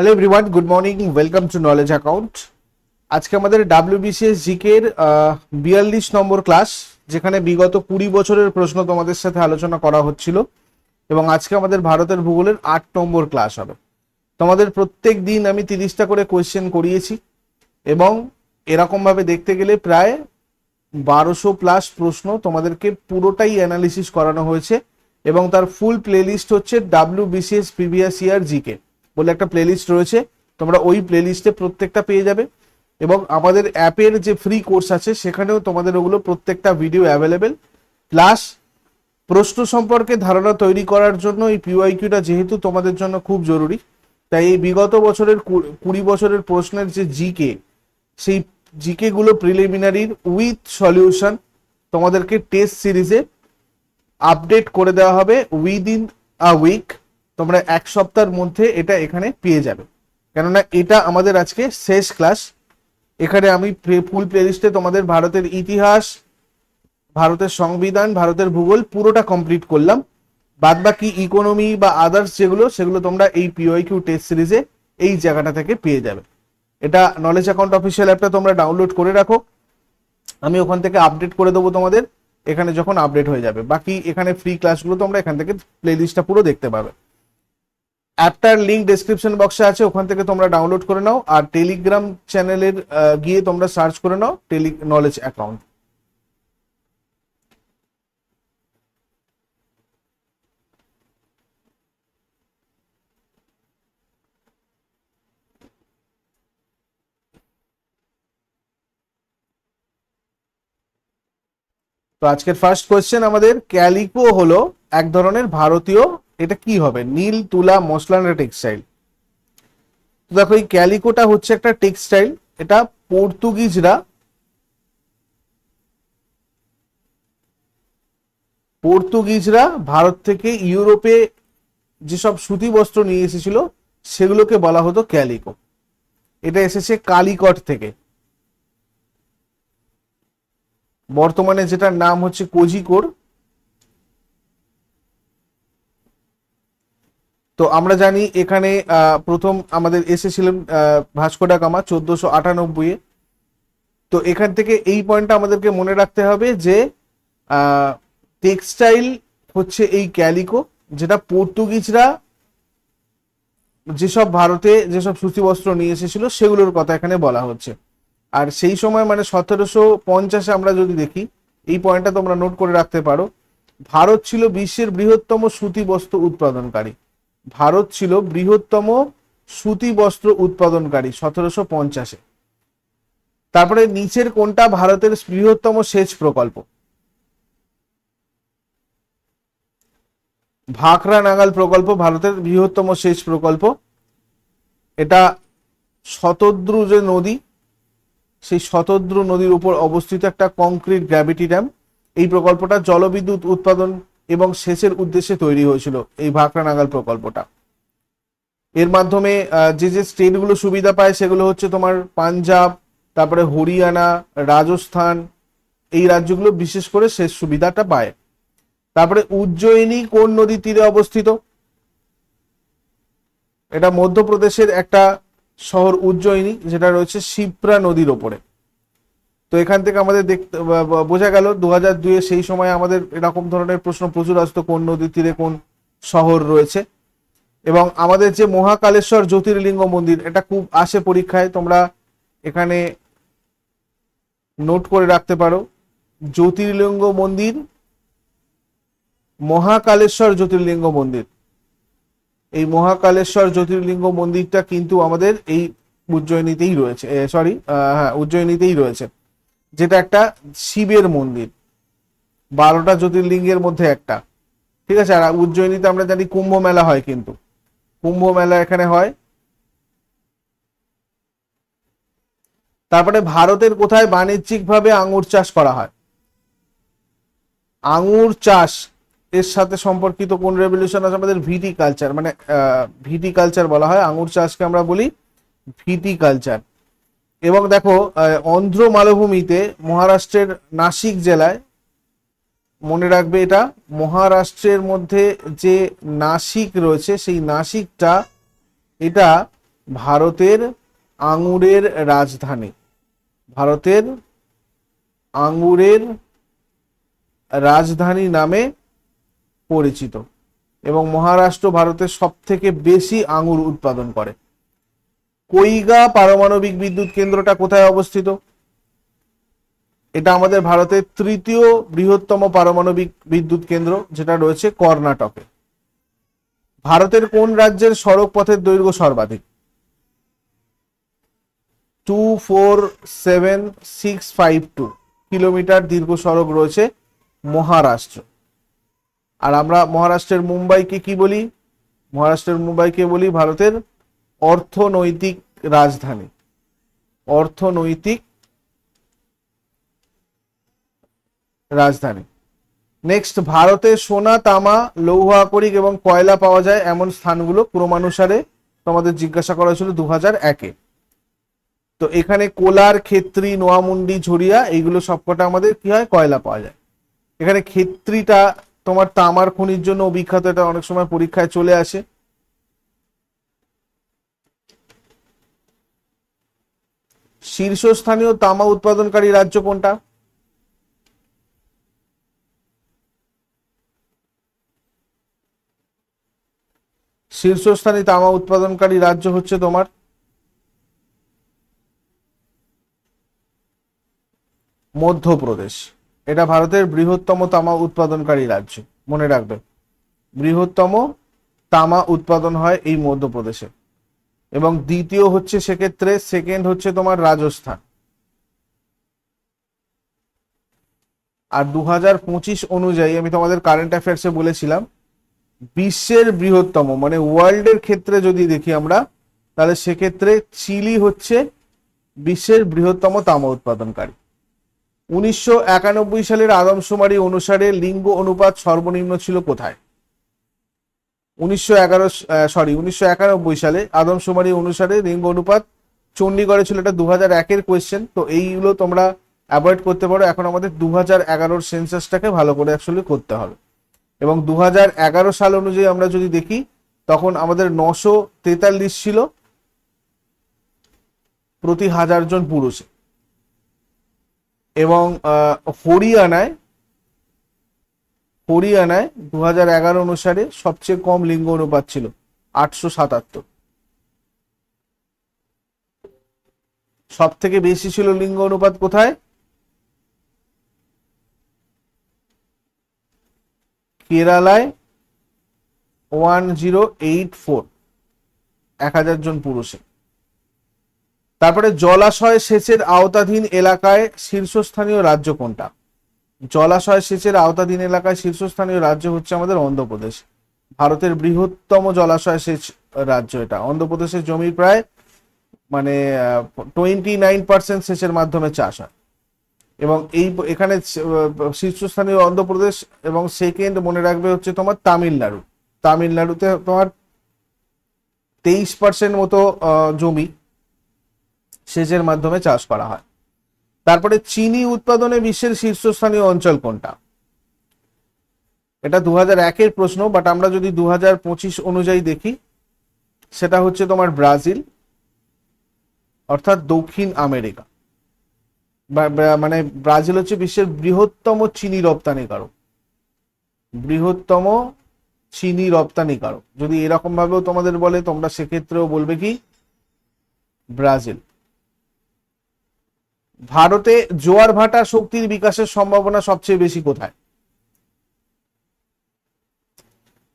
Hello everyone good morning welcome to knowledge account আজকে আমাদের WBCS জিকের বিয়াল্লিশ নম্বর ক্লাস যেখানে বিগত কুড়ি বছরের প্রশ্ন তোমাদের সাথে আলোচনা করা হচ্ছিল এবং আজকে আমাদের ভারতের ভূগোলের আট নম্বর ক্লাস হবে। তোমাদের প্রত্যেক দিন আমি তিরিশটা করে কোয়েশ্চেন করিয়েছি এবং এরকমভাবে দেখতে গেলে প্রায় বারোশো প্লাস প্রশ্ন তোমাদেরকে পুরোটাই অ্যানালিসিস করানো হয়েছে এবং তার ফুল প্লেলিস্ট হচ্ছে W BCS previous year GK বলে একটা প্লেলিস্ট রয়েছে, তোমরা ওই প্লেলিস্টে প্রত্যেকটা পেয়ে যাবে। এবং আমাদের অ্যাপের যে ফ্রি কোর্স আছে, সেখানেও তোমাদের ওগুলো প্রত্যেকটা ভিডিও অ্যাভেলেবেল প্লাস প্রশ্ন সম্পর্কে ধারণা তৈরি করার জন্য এই পিওয়াইকিউটা যেহেতু তোমাদের জন্য খুব জরুরি, তাই এই বিগত বছরের কুড়ি বছরের প্রশ্নের যে জিকে সেই জিকে গুলো প্রিলিমিনারির উইথ সলিউশন তোমাদেরকে টেস্ট সিরিজে আপডেট করে দেওয়া হবে উইদিন আ উইক তোমরা এক সপ্তাহের মধ্যে এটা এখানে পেয়ে যাবে। কেননা এটা আমাদের আজকে শেষ ক্লাস এখানে আমি ফুল প্লেলিস্টে তোমাদের ভারতের ইতিহাস, ভারতের সংবিধান, ভারতের ভূগোল পুরোটা কমপ্লিট করলাম। বাদ বাকি ইকোনমি বা আদার্স যেগুলো, সেগুলো তোমরা এই পিওইকিউ টেস্ট সিরিজে এই জায়গাটা থেকে পেয়ে যাবে। এটা নলেজ অ্যাকাউন্ট অফিসিয়াল অ্যাপটা তোমরা ডাউনলোড করে রাখো। আমি ওখান থেকে আপডেট করে দেবো তোমাদের। এখানে যখন আপডেট হয়ে যাবে। বাকি এখানে ফ্রি ক্লাসগুলো তোমরা এখান থেকে প্লেলিস্টটা পুরো দেখতে পাবে। অ্যাপটার লিঙ্ক ডেসক্রিপশন বক্সে আছে, ওখান থেকে তোমরা ডাউনলোড করে নাও। আর টেলিগ্রাম চ্যানেলের গিয়ে তোমরা সার্চ করে নাও টেলি নলেজ অ্যাকাউন্ট তো আজকের ফার্স্ট কোয়েশ্চেন আমাদের, ক্যালিকো হলো এক ধরনের ভারতীয় এটা কি হবে? নীল, তুলা মশলা না টেক্সটাইল দেখো, এই ক্যালিকোটা হচ্ছে একটা টেক্সটাইল এটা পর্তুগিজরা পর্তুগিজরা ভারত থেকে ইউরোপে যেসব সুতি বস্ত্র নিয়ে এসেছিল, সেগুলোকে বলা হতো ক্যালিকো এটা এসেছে কালিকট থেকে। বর্তমানে যেটার নাম হচ্ছে কোজিকোর তো আমরা জানি এখানে প্রথম আমাদের এসেছিলেন আহ, ভাস্কো ডা গামা চোদ্দশো আটানব্বই তো এখান থেকে এই পয়েন্টটা আমাদেরকে মনে রাখতে হবে যে টেক্সটাইল হচ্ছে এই ক্যালিকো যেটা পর্তুগিজরা যেসব ভারতে যেসব সুতি বস্ত্র নিয়ে এসেছিল সেগুলোর কথা এখানে বলা হচ্ছে। আর সেই সময় মানে সতেরোশো পঞ্চাশে আমরা যদি দেখি এই পয়েন্টটা তোমরা নোট করে রাখতে পারো ভারত ছিল বিশ্বের বৃহত্তম সুতি বস্ত্র উৎপাদনকারী। ভারত ছিল বৃহত্তম সুতি বস্ত্র উৎপাদনকারী সতেরোশো পঞ্চাশে। তারপরে নিচের কোনটা ভারতের বৃহত্তম সেচ প্রকল্প? ভাকরা নাগাল প্রকল্প, ভারতের বৃহত্তম সেচ প্রকল্প। এটা শতদ্রু যে নদী। সেই শতদ্রু নদীর উপর অবস্থিত একটা কংক্রিট গ্র্যাভিটি ড্যাম। এই প্রকল্পটা জলবিদ্যুৎ উৎপাদন এবং সেচের উদ্দেশ্যে তৈরি হয়েছিল এই ভাকরা নাগাল প্রকল্পটা। এর মাধ্যমে যে যে স্টেটগুলো সুবিধা পায় সেগুলো হচ্ছে তোমার পাঞ্জাব, তারপরে হরিয়ানা, রাজস্থান, এই রাজ্যগুলো বিশেষ করে সেচ সুবিধাটা পায়। তারপরে উজ্জয়িনী কোন নদীর তীরে অবস্থিত? এটা মধ্যপ্রদেশের একটা শহর উজ্জয়িনী, যেটা রয়েছে শিপ্রা নদীর ওপরে। তো এখান থেকে আমাদের দেখতে বোঝা গেল দু হাজার দুয়ে সেই সময় আমাদের এরকম ধরনের প্রশ্ন প্রচুর আসতো, কোন নদীর তীরে কোন শহর রয়েছে। এবং আমাদের যে মহাকালেশ্বর জ্যোতির্লিঙ্গ মন্দির, এটা খুব আসে পরীক্ষায়, তোমরা এখানে নোট করে রাখতে পারো। জ্যোতির্লিঙ্গ মন্দির, মহাকালেশ্বর জ্যোতির্লিঙ্গ মন্দির। এই মহাকালেশ্বর জ্যোতির্লিঙ্গ মন্দিরটা কিন্তু আমাদের এই উজ্জয়িনীতেই রয়েছে সরি হ্যাঁ উজ্জয়িনীতেই রয়েছে। যেটা একটা শিবের মন্দির। বারোটা জ্যোতির্লিঙ্গের মধ্যে একটা। ঠিক আছে? আর উজ্জয়িনীতে আমরা জানি কুম্ভ মেলা হয় কিন্তু। কুম্ভ মেলা এখানে হয়। তারপরে ভারতের কোথায় বাণিজ্যিকভাবে আঙুর চাষ করা হয়? আঙুর চাষ এর সাথে সম্পর্কিত কোন রেভলিউশন আছে? আমাদের ভিটি কালচার মানে ভিটি কালচার বলা হয়। আঙুর চাষকে আমরা বলি ভিটি কালচার এবং দেখো অন্ধ্র মালভূমিতে মহারাষ্ট্রের নাসিক জেলায়, মনে রাখবে এটা, মহারাষ্ট্রের মধ্যে যে নাসিক রয়েছে, সেই নাসিকটা এটা ভারতের আঙুরের রাজধানী। ভারতের আঙুরের রাজধানী নামে পরিচিত। এবং মহারাষ্ট্র ভারতের সব থেকে বেশি আঙুর উৎপাদন করে। কৈগা পারমাণবিক বিদ্যুৎ কেন্দ্রটা কোথায় অবস্থিত? এটা আমাদের ভারতের তৃতীয় বৃহত্তম পারমাণবিক বিদ্যুৎ কেন্দ্র, যেটা রয়েছে কর্ণাটকে। ভারতের কোন রাজ্যের সড়ক পথের দৈর্ঘ্য সর্বাধিক? Two four seven six five two kilometre দীর্ঘ সড়ক রয়েছে মহারাষ্ট্র। আর আমরা মহারাষ্ট্রের মুম্বাইকে কি বলি? মহারাষ্ট্রের মুম্বাইকে বলি ভারতের অর্থনৈতিক রাজধানী। অর্থনৈতিক রাজধানী। নেক্সট ভারতে সোনা, তামা, লৌহ, আকরিক এবং কয়লা পাওয়া যায় এমন স্থানগুলো ক্রমানুসারে তোমাদের জিজ্ঞাসা করা হয়েছিল দু হাজার একে। তো এখানে কোলার, ক্ষেত্রী, নোয়ামুন্ডি, ঝরিয়া, এইগুলো সবকটা আমাদের কি হয়? কয়লা পাওয়া যায়। এখানে ক্ষেত্রীটা তোমার তামার খনির জন্য বিখ্যাত এটা অনেক সময় পরীক্ষায় চলে আসে। শীর্ষস্থানীয় তামা উৎপাদনকারী রাজ্য কোনটা? শীর্ষস্থানীয় তামা উৎপাদনকারী রাজ্য হচ্ছে তোমার? মধ্যপ্রদেশ। এটা ভারতের বৃহত্তম তামা উৎপাদনকারী রাজ্য। মনে রাখবে। বৃহত্তম তামা উৎপাদন হয় এই মধ্যপ্রদেশে। এবং দ্বিতীয় হচ্ছে সেক্ষেত্রে সেকেন্ড হচ্ছে তোমার রাজস্থান। আর দু হাজার পঁচিশ অনুযায়ী আমি তোমাদের কারেন্ট অ্যাফেয়ার্সে বলেছিলাম, বিশ্বের বৃহত্তম মানে ওয়ার্ল্ডের ক্ষেত্রে যদি দেখি আমরা, তাহলে সেক্ষেত্রে চিলি হচ্ছে বিশ্বের বৃহত্তম তামা উৎপাদনকারী। উনিশশো একানব্বই সালের আদমশুমারি অনুসারে লিঙ্গ অনুপাত সর্বনিম্ন ছিল কোথায়? উনিশশো এগারো সরি উনিশশো একানব্বই সালে আদমশুমারি অনুসারে লিঙ্গ অনুপাত চণ্ডীগড়ে ছিল এটা দু হাজার একের কোয়েশ্চেন তো এইগুলো তোমরা অ্যাভয়েড করতে পারো। এখন আমাদের দু হাজার এগারোর সেন্সাসটাকে ভালো করে অ্যাকচুয়ালি করতে হবে। এবং দু হাজার এগারো সাল অনুযায়ী আমরা যদি দেখি, তখন আমাদের নশো তেতাল্লিশ ছিল প্রতি হাজার জন পুরুষে। এবং হরিয়ানায় হরিয়ানায় দু হাজার এগারো অনুসারে সবচেয়ে কম লিঙ্গ অনুপাত ছিল, আটশো সাতাত্তর। সব থেকে বেশি ছিল লিঙ্গ অনুপাত কোথায়? কেরালায় ওয়ান জিরো এইট ফোর, এক হাজার জন পুরুষে। তারপরে জলাশয় সেচের আওতাধীন এলাকায় শীর্ষস্থানীয় রাজ্য কোনটা? জলাশয় সেচের আওতাধীন এলাকায় শীর্ষস্থানীয় রাজ্য হচ্ছে আমাদের অন্ধ্রপ্রদেশ। ভারতের বৃহত্তম জলাশয় সেচ রাজ্য এটা। অন্ধ্রপ্রদেশের জমির প্রায় মানে টোয়েন্টি নাইন পার্সেন্ট সেচের মাধ্যমে চাষ হয়। এবং এই, এখানে শীর্ষস্থানীয় অন্ধ্রপ্রদেশ এবং সেকেন্ড মনে রাখবে হচ্ছে তোমার তামিলনাড়ু। তামিলনাড়ুতে তোমার তেইশ পার্সেন্ট মতো জমি সেচের মাধ্যমে চাষ করা হয়। তারপরে চিনি উৎপাদনে বিশ্বের শীর্ষস্থানীয় অঞ্চল কোনটা? এটা দু হাজার একের প্রশ্ন বাট আমরা যদি দু হাজার পঁচিশ অনুযায়ী দেখি, সেটা হচ্ছে তোমার ব্রাজিল, অর্থাৎ দক্ষিণ আমেরিকা। মানে ব্রাজিল হচ্ছে বিশ্বের বৃহত্তম চিনি রপ্তানিকারক। বৃহত্তম চিনি রপ্তানিকারক। যদি এরকম ভাবেও তোমাদের বলে, তোমরা সেক্ষেত্রেও বলবে কি? ব্রাজিল। ভারতে জোয়ার ভাটা শক্তির বিকাশের সম্ভাবনা সবচেয়ে বেশি কোথায়?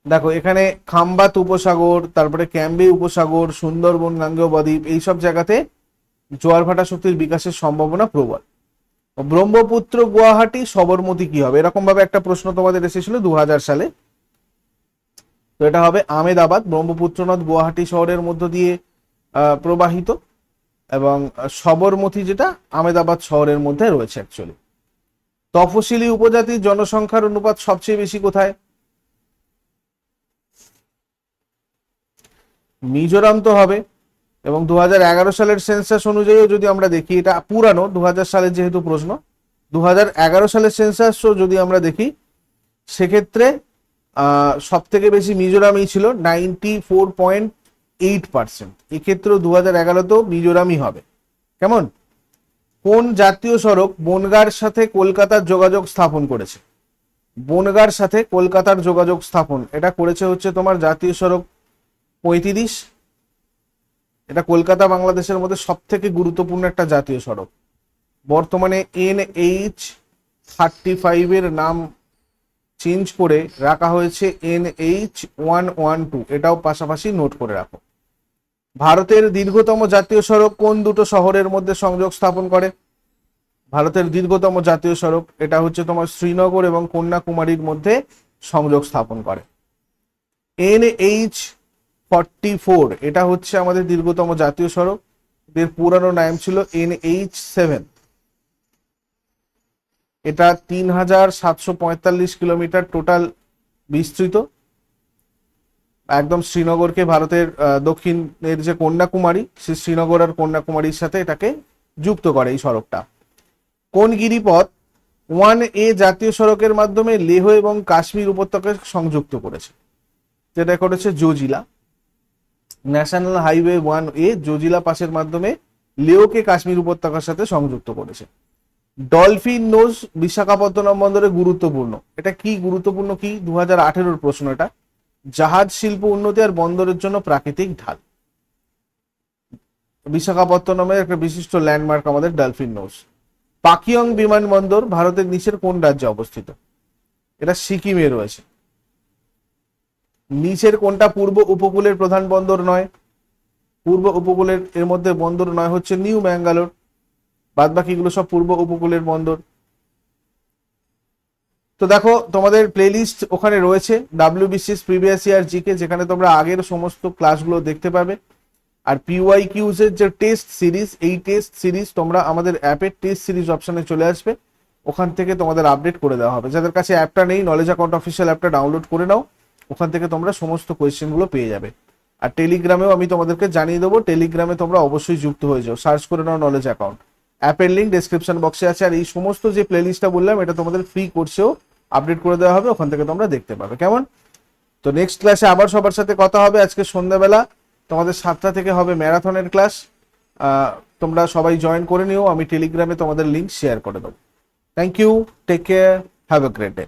দেখো, এখানে খাম্বাত উপসাগর, তারপরে ক্যাম্বে উপসাগর, সুন্দরবন গাঙ্গেয় এইসব জায়গাতে জোয়ার ভাটা শক্তির বিকাশের সম্ভাবনা প্রবল। ব্রহ্মপুত্র, গুয়াহাটি, সবরমতি কি হবে? এরকম ভাবে একটা প্রশ্ন তোমাদের এসেছিল দু হাজার সালে। তো এটা হবে আমেদাবাদ ব্রহ্মপুত্র নদ গুয়াহাটি শহরের মধ্য দিয়ে প্রবাহিত। এবং সবরমতী যেটা আমেদাবাদ শহরের মধ্যে রয়েছে অ্যাকচুয়ালি তফসিলি উপজাতির জনসংখ্যার অনুপাত সবচেয়ে বেশি কোথায়? মিজোরাম তো হবে, এবং দু হাজার এগারো সালের সেন্সাস অনুযায়ীও যদি আমরা দেখি, এটা পুরানো, দু হাজার সালের যেহেতু প্রশ্ন, দু হাজার এগারো সালের সেন্সাসও যদি আমরা দেখি, সেক্ষেত্রে সব থেকে বেশি মিজোরামই ছিল ninety four point eight percent এক্ষেত্রেও দু হাজার এগারোতেও মিজোরামই হবে। কেমন? কোন জাতীয় সড়ক বনগাঁর সাথে কলকাতার যোগাযোগ স্থাপন করেছে? বনগাঁর সাথে কলকাতার যোগাযোগ স্থাপন। এটা করেছে হচ্ছে তোমার জাতীয় সড়ক পঁয়ত্রিশ। এটা কলকাতা বাংলাদেশের মধ্যে সব থেকে গুরুত্বপূর্ণ একটা জাতীয় সড়ক। বর্তমানে এন এইচ থার্টি ফাইভের নাম চেঞ্জ করে রাখা হয়েছে N H one one two এটাও পাশাপাশি নোট করে রাখো। ভারতের দীর্ঘতম জাতীয় সড়ক কোন দুটো শহরের মধ্যে সংযোগ স্থাপন করে? ভারতের দীর্ঘতম জাতীয় সড়ক, এটা হচ্ছে তোমার শ্রীনগর এবং কন্যাকুমারীর মধ্যে সংযোগ স্থাপন করে। এন এইচ ফর্টি ফোর এটা হচ্ছে আমাদের দীর্ঘতম জাতীয় সড়ক। এর পুরানো নাম ছিল এন এইচ সেভেন এটা তিন হাজার সাতশো পঁয়তাল্লিশ কিলোমিটার টোটাল বিস্তৃত। একদম শ্রীনগরকে ভারতের দক্ষিণের যে কন্যাকুমারী, সে শ্রীনগর আর কন্যাকুমারীর সাথে এটাকে যুক্ত করে এই সড়কটা। কোন গিরিপথ ওয়ান এ জাতীয় সড়কের মাধ্যমে লেহ এবং কাশ্মীর উপত্যকাকে সংযুক্ত করেছে? যেটা করেছে Zojila. National highway one A Zojila পাসের মাধ্যমে লেহকে কাশ্মীর উপত্যকার সাথে সংযুক্ত করেছে। ডলফিন নোজ বিশাখাপত্তনম বন্দরে গুরুত্বপূর্ণ। এটা কি গুরুত্বপূর্ণ কি? দু হাজার আঠেরোর প্রশ্ন এটা। জাহাজ শিল্প উন্নতি আর বন্দরের জন্য প্রাকৃতিক ঢাল। বিশাখাপত্তনমের একটা বিশিষ্ট ল্যান্ডমার্ক আমাদের ডলফিন নোজ। পাকিয়ং বিমানবন্দর ভারতের নিচের কোন রাজ্যে অবস্থিত? এটা সিকিমে রয়েছে। নিচের কোনটা পূর্ব উপকূলের প্রধান বন্দর নয়? পূর্ব উপকূলের এর মধ্যে বন্দর নয় হচ্ছে নিউ ম্যাঙ্গালোর। বাদ বাকিগুলো সব পূর্ব উপকূলের বন্দর। তো দেখো, তোমাদের প্লেলিস্ট ওখানে রয়েছে W BCS previous year GK যেখানে তোমরা আগের সমস্ত ক্লাসগুলো দেখতে পাবে। আর পিওয়াই কিউজ এর যে টেস্ট সিরিজ এই টেস্ট সিরিজ তোমরা আমাদের অ্যাপের টেস্ট সিরিজ অপশনে চলে আসবে। ওখান থেকে তোমাদের আপডেট করে দেওয়া হবে। যাদের কাছে অ্যাপটা নেই নলেজ অ্যাকাউন্ট অফিসিয়াল অ্যাপটা ডাউনলোড করে নাও। ওখান থেকে তোমরা সমস্ত কোয়েশ্চেনগুলো পেয়ে যাবে। আর টেলিগ্রামেও আমি তোমাদেরকে জানিয়ে দেবো টেলিগ্রামে তোমরা অবশ্যই যুক্ত হয়ে যাও। সার্চ করে নাও নলেজ অ্যাকাউন্ট অ্যাপের লিঙ্ক ডিসক্রিপশন বক্সে আছে। আর এই সমস্ত যে প্লেলিস্টটা বললাম, এটা তোমাদের ফ্রি কোর্সেও আপডেট করে দেওয়া হবে, ওখান থেকে তোমরা দেখতে পাবে। কেমন? তো নেক্সট ক্লাসে আবার সবার সাথে কথা হবে আজকে সন্ধ্যাবেলা। তোমাদের সাতটা থেকে হবে ম্যারাথনের ক্লাস তোমরা সবাই জয়েন করে নিও। আমি টেলিগ্রামে তোমাদের লিঙ্ক শেয়ার করে দেবো। Thank you take care have a great day